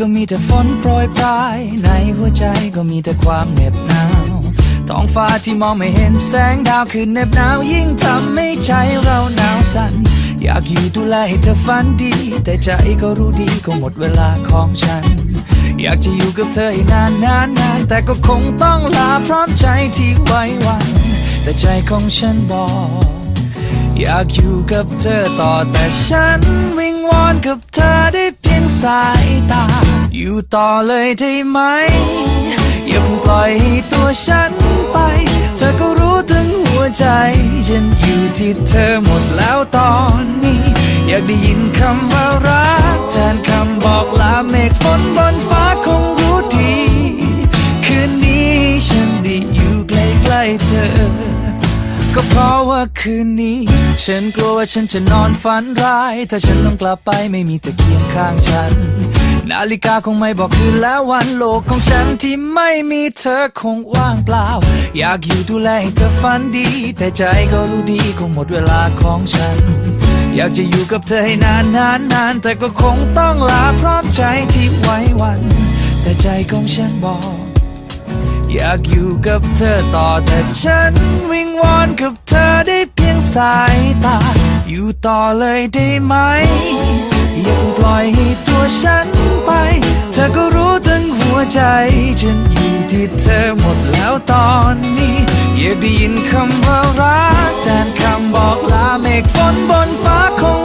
ก็มีแต่ฝนโปรยปลาย ในหัวใจก็มีแต่ความเหน็บหนาวท้องฟ้าที่มองไม่เห็นแสงดาวคือเหน็บหนาวยิ่งทำให้ใจเราหนาวสั่นอยากอยู่ดูแลให้เธอฝันดี แต่ใจก็รู้ดีก็หมดเวลาของฉัน อยากจะอยู่กับเธอให้นานนานนานแต่ก็คงต้องลาพร้อมใจที่ไว้วัน แต่ใจของฉันบอก อยากอยู่กับเธอต่อแต่ฉันวิงวอนกับเธอได้เพียงสายตา อยู่ต่อเลยได้ไหม อย่าปล่อยให้ตัวฉันไป เธอก็รู้ถึงหัวใจฉันอยู่ที่เธอหมดแล้วตอนนี้ อยากได้ยินคำว่ารัก แทนคำบอกลาเมฆฝนบนฟ้าคง ก็เพราะว่าคืนนี้ ฉันกลัวว่าฉันจะนอนฝันร้าย ถ้าฉันต้องกลับไปไม่มีเธอเคียงข้างฉัน นาฬิกาคงไม่บอกคืนแล้ววันโลกของฉันที่ไม่มีเธอคงว่างเปล่า อยากอยู่ดูแลให้เธอฝันดี แต่ใจก็รู้ดีคงหมดเวลาของฉัน อยากจะอยู่กับเธอให้นานนานนานแต่ก็คงต้องลาพร้อมใจที่ไว้วัน แต่ใจของฉันบอก อยากอยู่กับเธอต่อแต่ฉันวิงวอนกับเธอได้เพียงสายตา อยู่ต่อเลยได้ไหม อย่าปล่อยให้ตัวฉันไป เธอก็รู้ถึงหัวใจ ฉันยู่ที่เธอหมดแล้วตอนนี้ อยากได้ยินคำว่ารักแทนคำบอกลาเมฆฝนบนฟ้าคง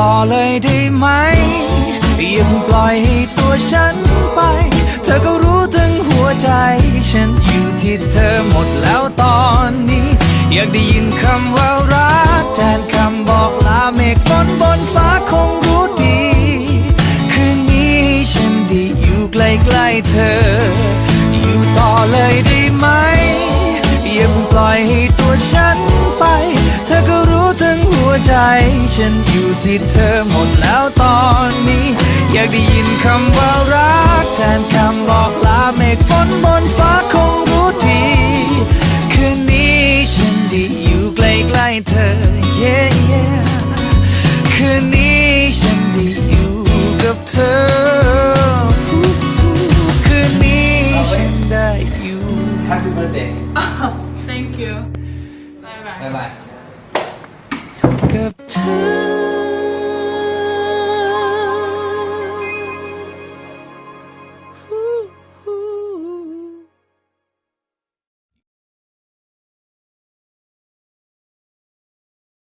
ต่อเลยได้ไหมอย่าเพิ่งปล่อยให้ตัวฉันไป เธอก็รู้ถึงหัวใจ ฉันอยู่ที่เธอหมดแล้วตอนนี้ อยากได้ยินคำว่ารัก แทนคำบอกลาเมฆฝนบนฟ้าคงรู้ดี คืนนี้ฉันได้อยู่ใกล้ๆเธอ อยู่ต่อเลยได้ไหมอย่าเพิ่งปล่อยให้ตัวฉัน ใจ ฉันอยู่ที่เธอหมดแล้วตอนนี้ อยากได้ยินคำว่ารัก แทนคำบอกลาเมฆฝนบนฟ้าคงรู้ดี คืนนี้ฉันได้อยู่ใกล้ๆเธอ yeah, yeah คืนนี้ฉันได้อยู่กับเธอ คืนนี้ฉันได้อยู่ Happy birthday Thank you. Bye bye. บ๊ายบาย กับเธอ